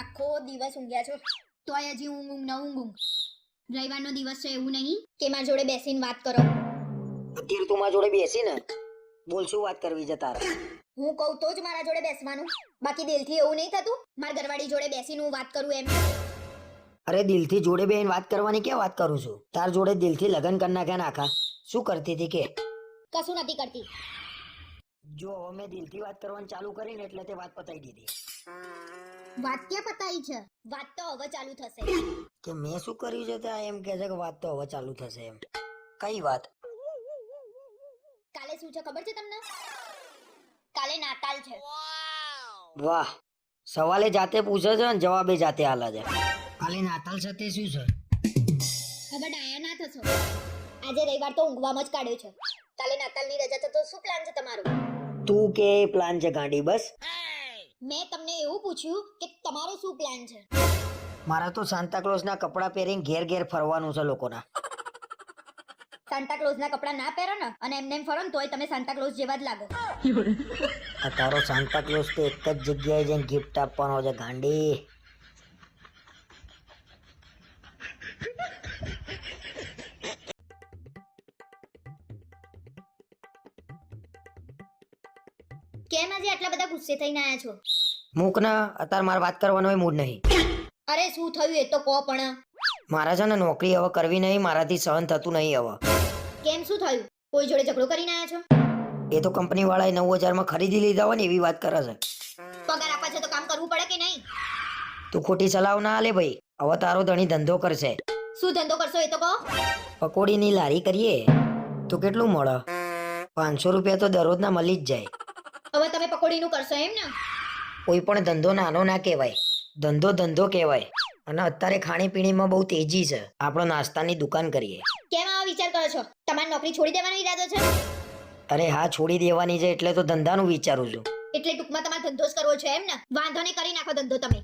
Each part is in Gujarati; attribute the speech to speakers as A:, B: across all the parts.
A: આખો દિવસ ઊંઘ્યા છો. તોય હજી ઊંઘ ઊંઘ ન ઊંઘ ઊંઘ. રવિવારનો દિવસ છે એવું નહીં કે મારા જોડે બેસીને વાત કરો.
B: અત્યારે તું મારા જોડે બેસી ને બોલ શું વાત કરવી છે તારે?
A: હું કહું તો જ મારા જોડે બેસવાનું. બાકી દિલથી એવું નહીં થતું મારા ઘરવાળી જોડે બેસીને હું વાત કરું એમ.
B: અરે દિલથી જોડે બેન વાત કરવાની કે વાત કરું છું? તાર જોડે દિલથી લગ્ન કરી નાખ્યા નાખા શું કરતી હતી કે?
A: કશું નથી કરતી.
B: જો હવે મેં દિલથી વાત કરવાનું ચાલુ કરીને એટલે તે વાત પતાઈ દીધી.
A: વાત ક્યાં પતાઈ છે? વાત તો હવે ચાલુ થશે.
B: કે મેં શું કર્યું છે ત્યાં? એમ કે છે કે વાત તો હવે ચાલુ થશે એમ. કઈ વાત?
A: કાલે શું છે ખબર છે તમને? કાલે નાતાલ છે.
B: વાહ. સવાલે જાતે પૂછે છે અને જવાબે જાતે આલા છે. કાલે નાતાલ છે તે શું છે?
A: હવે ડાયા ના થશો. આજે રવિવાર તો ઊંઘવામાં જ કાઢ્યો છે. કાલે નાતાલની રજા છે તો શું પ્લાન છે તમારો?
B: તું કે પ્લાન છે ગાંડી બસ?
A: મેં તમને એવું પૂછ્યું કે તમારો શું પ્લાન છે?
B: મારા તો સાંતા ક્લોઝના કપડાં પહેરીને ઘેર ઘેર ફરવાનું છે લોકોના.
A: સાન્ટા ક્લોઝના કપડાં ના પહેરો ને અને એમને એમ ફરો ને તોય તમે સાંતાક્લોઝ જેવા જ લાગો.
B: આ તારો સાંતા ક્લોઝ તો એક જ જગ્યાએ જઈને ગિફ્ટ આપવાનો છે ગાંડી.
A: કેમ આજે આટલા બધા ગુસ્સે થઈને આયા છો?
B: મૂક ને અત્યારે મારે વાત કરવાનો મૂડ નહીં.
A: અરે શું થયું એ તો કહો પણ.
B: મારા છે ને નોકરી હવે કરવી નહીં મારાથી સહન થતું નહીં હવે.
A: કેમ શું થયું? કોઈ જોડે ઝઘડો કરીને આયા છો?
B: એ તો કંપની વાળાએ નવ હજારમાં ખરીદી લીધા હોય ને એવી વાત કરે છે.
A: પગાર આપવા છે તો કામ કરવું પડે કે નહીં?
B: તું ખોટી સલાહ ના આલે ભાઈ. હવે તારો ધણી ધંધો કરશે.
A: શું ધંધો કરશો એ તો કહો?
B: પકોડીની લારી કરીએ. તો કેટલું મળે? પાંચસો રૂપિયા તો દરરોજના મળી જ જાય.
A: હવે તમે પકોડીનું કરશો એમ ને?
B: કોઈ પણ ધંધો નાનો ના કહેવાય. ધંધો ધંધો કહેવાય. અને અત્યારે ખાણીપીણીમાં બહુ તેજી છે. આપણો નાસ્તાની દુકાન કરીએ.
A: કેમ આવો વિચાર કરો છો? તમારી નોકરી છોડી દેવાનો ઈરાદો છે?
B: અરે હા છોડી દેવાની છે એટલે તો ધંધાનું વિચારું છું.
A: એટલે ટૂંકમાં તમારે ધંધો જ કરવો છે એમ ને? વાંધો નહીં કરી નાખો ધંધો તમે.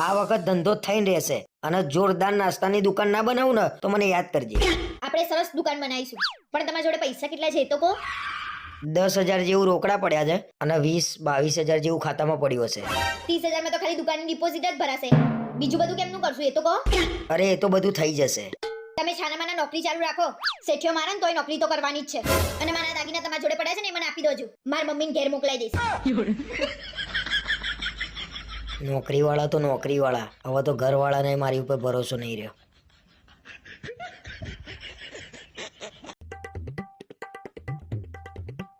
B: આ વખત ધંધો થઈને રહેશે. અને જોરદાર નાસ્તાની દુકાન ના બનાવું ને તો મને યાદ કરજે.
A: આપણે સરસ દુકાન બનાવીશું. પણ તમારા જોડે પૈસા કેટલા છે એ તો કહો.
B: દસ હજાર જેવું રોકડા પડ્યા છે અને વીસ બાવીસ હજાર જેવું ખાતામાં પડ્યું હશે.
A: ત્રીસ હજારમાં તો ખાલી દુકાનની ડિપોઝિટ જ ભરાશે. બીજું બધું કેમનું કરશું? એ તો કહો.
B: અરે એ તો બધું થઈ જશે.
A: તમે છાનામાના નોકરી ચાલુ રાખો. શેઠિયો મારે ને તોય નોકરી તો કરવાની જ છે. અને મારા દાગીના તમારા જોડે પડ્યા છે ને એ મને આપી દોજો મારા મમ્મીને ઘેર મોકલાઈ દઈશ.
B: નોકરી વાળા તો નોકરી વાળા હવે તો ઘર વાળાને મારી ઉપર ભરોસો નહીં રહ્યો.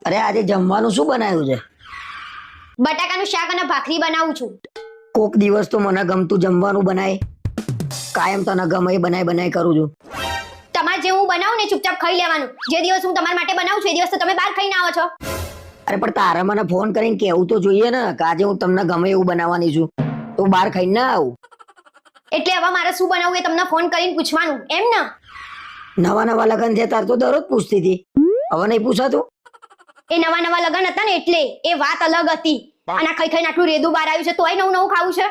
B: અરે આજે જમવાનું શું બનાવ્યું છે?
A: બટાકાનું શાક અને ભાખરી બનાવું છું.
B: કોક દિવસ તો મને ગમતું જમવાનું બનાય. કાયમ તને ગમે એ બનાય બનાય કરું છું.
A: તમારે જે હું બનાવું ને ચૂપચાપ ખાઈ લેવાનું. જે દિવસ હું તમારા માટે બનાવું છું એ દિવસ તો તમે બહાર ખાઈને આવો છો.
B: અરે પણ તારે મને ફોન કરીને કેવું તો જોઈએ ને કે આજે હું તમને ગમે એવું બનાવવાની છું. તો બહાર ખાઈને ના આવું.
A: એટલે હવે મારે શું બનાવવું એ તમને ફોન કરીને પૂછવાનું. એમ ને?
B: નવા નવા લગ્ન થયા તાર તો દરરોજ પૂછતી હતી. હવે નહીં પૂછાતું?
A: એ નવા નવા લગન હતા ને એટલે એ વાત અલગ હતી. અને ખાઈ ખાઈને આટલું બાર બહાર આવ્યું છે તોય નવું નવું ખાવું છે?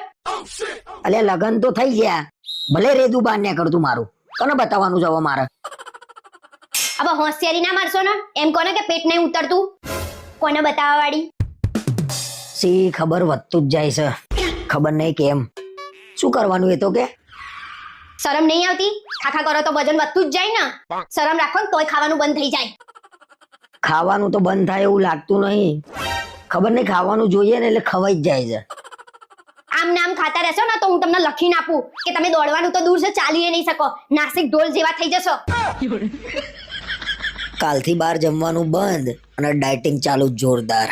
B: અલે લગન તો થઈ ગયા. ભલે રેદુ બાર ને કરતું મારું. કોને બતાવવાનું જવો મારે?
A: હવે હોશિયારી ના મારશો ને? એમ કોને કે પેટ નહીં ઉતરતું? કોને બતાવવા વાળી
B: સી ખબર વધતું જ જાય છે? ખબર નહીં કેમ? શું કરવાનું એ તો કે?
A: શરમ નહીં આવતી? ખાખા કરો તો વજન વધતું જ જાય ને? શરમ રાખો ને તોય ખાવાનું બંધ થઈ જાય.
B: ખાવાનું તો બંધ થાય એવું લાગતું નહીં. ખબર નહીં ખાવાનું જોઈએ ને એટલે ખવાઈ જ જાય છે.
A: આમ નામ ખાતા રહેશો ને તો હું તમને લખીને આપું કે તમે દોડવાનું તો દૂર છે ચાલી નહીં શકો. નાસિક ઢોલ જેવા થઈ જશો.
B: કાલથી બહાર જમવાનું બંધ અને ડાયટિંગ ચાલુ જોરદાર.